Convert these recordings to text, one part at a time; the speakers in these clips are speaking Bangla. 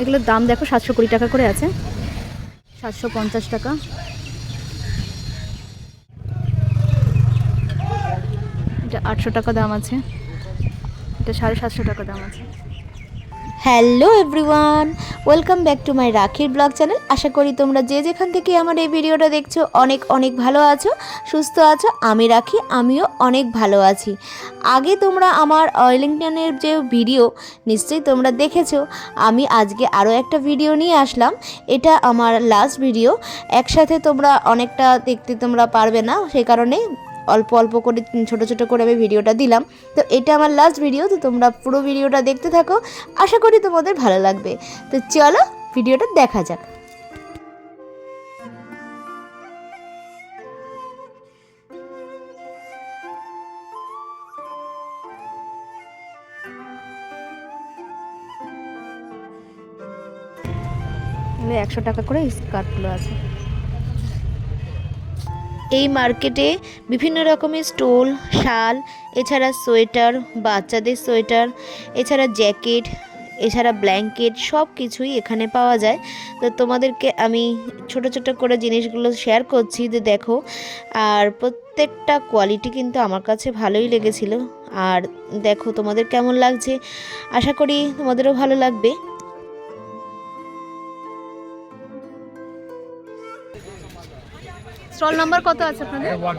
এগুলোর দাম দেখো সাতশো কুড়ি টাকা করে আছে। সাতশো পঞ্চাশ টাকা। এটা আটশো টাকা দাম আছে। এটা সাড়ে সাতশো টাকা দাম আছে। Hello everyone, welcome back to my রাখির ব্লগ চ্যানেল। আশা করি তোমরা যে যেখান থেকে আমার এই ভিডিওটা দেখছ, অনেক অনেক ভালো আছো, সুস্থ আছো। আমি রাখি, আমিও অনেক ভালো আছি। আগে তোমরা আমার অয়েলিংটনের যে ভিডিও, নিশ্চয়ই তোমরা দেখেছ। আমি আজকে আরও একটা ভিডিও নিয়ে আসলাম। এটা আমার লাস্ট ভিডিও। একসাথে তোমরা অনেকটা দেখতে তোমরা পারবে না সেই কারণে অল্প অল্প করে, ছোট ছোট করে আমি ভিডিওটা দিলাম। তো এটা আমার লাস্ট ভিডিও তো তোমরা পুরো ভিডিওটা দেখতে থাকো। আশা করি তোমাদের ভালো লাগবে। তো চলো ভিডিওটা দেখা যাক। একশো টাকা করে স্কার্টগুলো আছে। এই মার্কেটে বিভিন্ন রকমের স্টোল, শাল, এছাড়া সোয়েটার, বাচ্চাদের সোয়েটার, এছাড়া জ্যাকেট, এছাড়া ব্ল্যাঙ্কেট, সব কিছুই এখানে পাওয়া যায়। তো তোমাদেরকে আমি ছোট ছোট করে জিনিসগুলো শেয়ার করছি যে দেখো, আর প্রত্যেকটা কোয়ালিটি কিন্তু আমার কাছে ভালোই লেগেছিল। আর দেখো তোমাদের কেমন লাগছে, আশা করি তোমাদেরও ভালো লাগবে। স্টল নাম্বার কত আছে আপনাদের? ওয়ান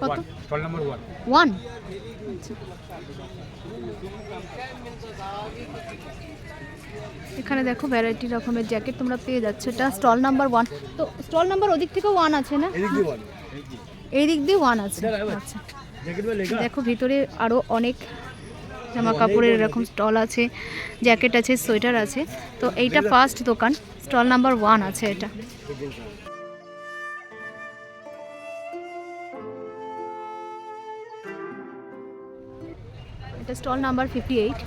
কত? One stall number one one এখানে দেখো ভ্যারাইটি রকমের জ্যাকেট তোমরা পেয়ে যাচ্ছ। এটা স্টল নাম্বার ওয়ান তো স্টল নাম্বার ওদিক থেকেও ওয়ান আছে না? এই দিক দিয়ে ওয়ান আছে। আচ্ছা। দেখো ভিতরে আরও অনেক জামা কাপড়ের এরকম স্টল আছে জ্যাকেট আছে সোয়েটার আছে। তো এইটা ফার্স্ট দোকান। স্টল নাম্বার ওয়ান আছে এটা। স্টল নাম্বার ফিফটি এইট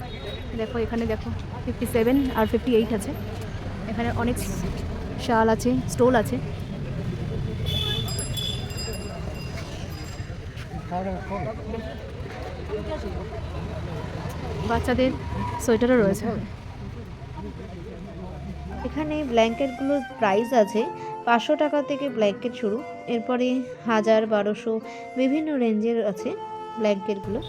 দেখো, এখানে দেখো ফিফটি সেভেন আর ফিফটি এইট আছে। এখানে অনেক শাল আছে, স্টল আছে। বাচ্চাদের সোয়েটারও রয়েছে। এখানে ব্ল্যাঙ্কেটগুলোর প্রাইস আছে পাঁচশো টাকা থেকে ব্ল্যাঙ্কেট শুরু। এরপরে হাজার বারোশো বিভিন্ন রেঞ্জের আছে ব্ল্যাঙ্কেটগুলো।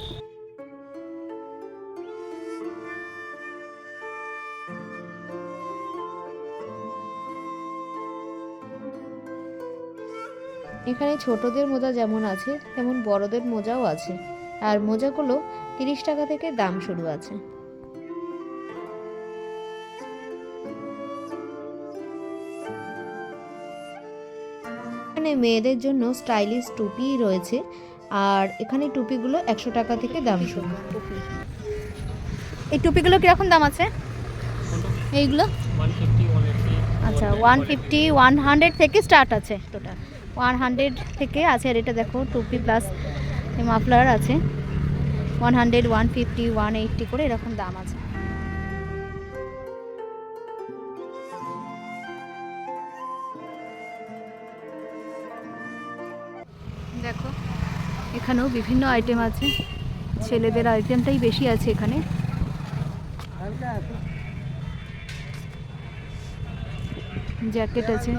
এখানে ছোটদের মোজা যেমন আছে তেমন বড়দের মোজাও আছে। আর মোজাগুলো তিরিশ টাকা থেকে দাম শুরু আছে। এখানে মেয়েদের জন্য স্টাইলিশ টুপি রয়েছে আর এখানে টুপিগুলো একশো টাকা থেকে দাম শুরু। এই টুপিগুলো কীরকম দাম আছে? এইগুলো? আচ্ছা ওয়ান ফিফটি ওয়ান হান্ড্রেড থেকে স্টার্ট আছে। টোটাল। ওয়ান হান্ড্রেড থেকে আছে, আর এটা দেখো, টুপি প্লাস মাফলার আছে। One hundred, one fifty, one eighty করে এরকম দাম আছে। দেখো, এখানেও বিভিন্ন আইটেম আছে। ছেলেদের আইটেমটাই বেশি আছে এখানে। জ্যাকেট আছে।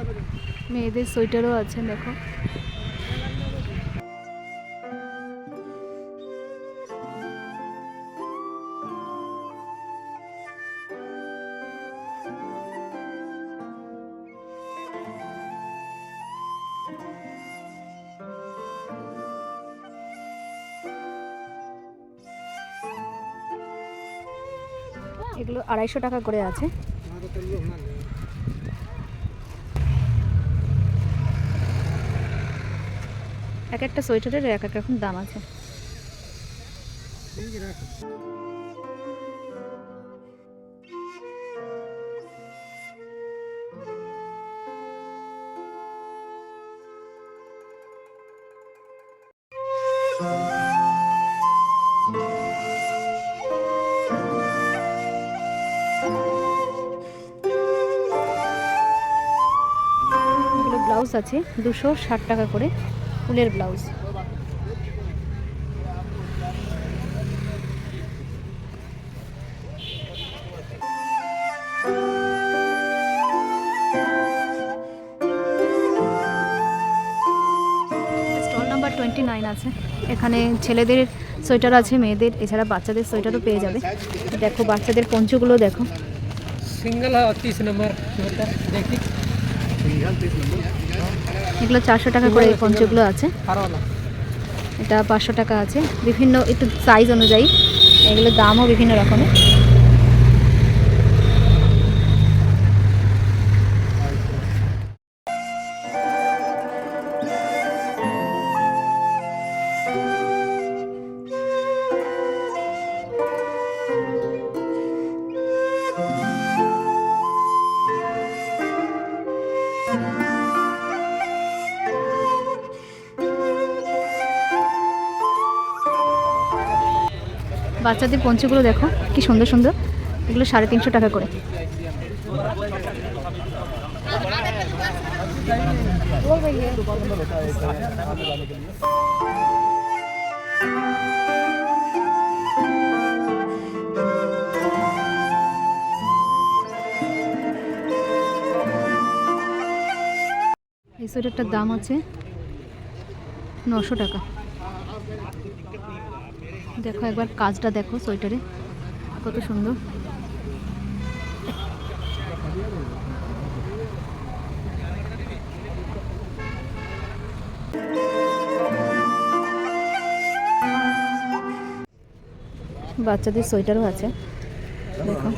মেয়েদের সোয়েটারও আছে দেখো। এগুলো আড়াইশো টাকা করে আছে। এক একটা সোয়েটারের এক এক রকম দাম আছে। ব্লাউজ আছে দুশো ষাট টাকা করে। ফুলের ব্লাউজ। টোয়েন্টি নাইন আছে। এখানে ছেলেদের সোয়েটার আছে মেয়েদের এছাড়া বাচ্চাদের সোয়েটারও পেয়ে যাবে। দেখো বাচ্চাদের পঞ্চগুলো দেখো। সিঙ্গেল তিরিশ নম্বর দেখি। এগুলো চারশো টাকা করে এই পঞ্চগুলো আছে। এটা পাঁচশো টাকা আছে। বিভিন্ন, একটু সাইজ অনুযায়ী। এগুলোর দামও বিভিন্ন রকমের। বাচ্চাদের পঞ্চগুলো দেখো, কি সুন্দর সুন্দর। এগুলো সাড়ে তিনশো টাকা করে। এই সোয়েটারটার দাম আছে নশো টাকা। দেখো একবার কাজটা দেখো সোয়েটারে কত সুন্দর। বাচ্চাদের সোয়েটারও আছে দেখো।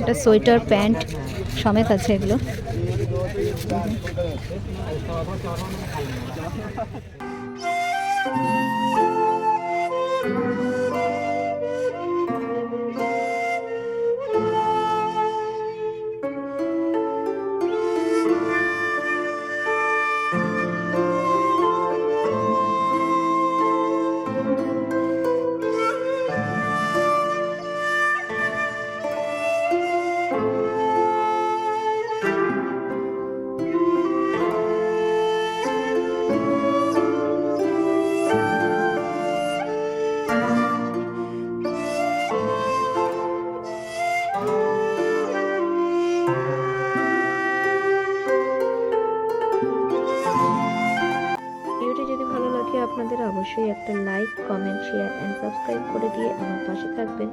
এটা সোয়েটার প্যান্ট সমেত আছে এগুলো। ভিডিওটি শেয়ার অ্যান্ড সাবস্ক্রাইব করে দিয়ে আমার পাশে থাকবেন।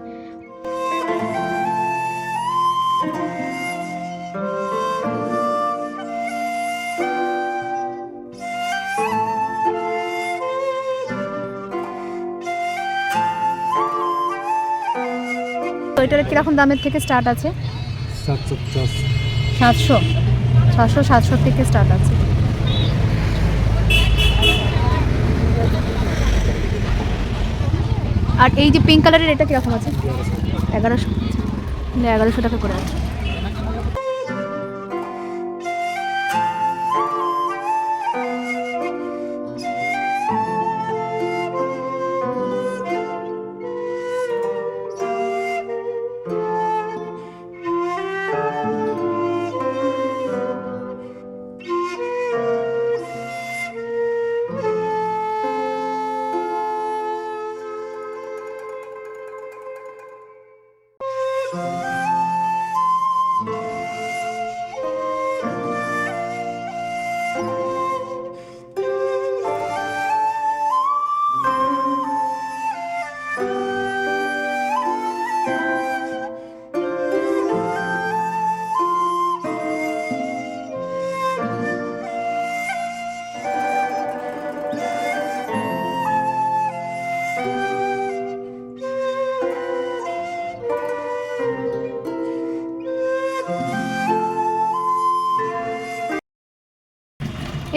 সোয়েটার কীরকম দামের থেকে স্টার্ট আছে? সাতশো সাতশো? সাতশো সাতশো থেকে স্টার্ট আছে। আর এই যে পিঙ্ক কালারের এটা কীরকম আছে? এগারোশো। এগারোশো টাকা করে আছে।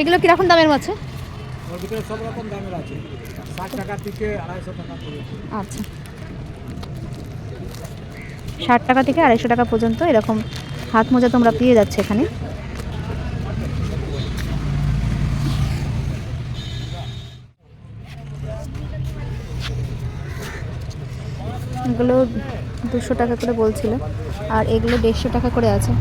এগুলো কীরকম দামের আছে ওর ভিতরে সব রকম দামের আছে। ষাট টাকা থেকে আড়াইশো টাকা আচ্ছা। ষাট টাকা থেকে আড়াইশো টাকা পর্যন্ত এরকম হাত মোজা তোমরা পেয়ে যাচ্ছে এখানে। এগুলো দুশো টাকা করে বলছিল আর এগুলো দেড়শো টাকা করে আছে।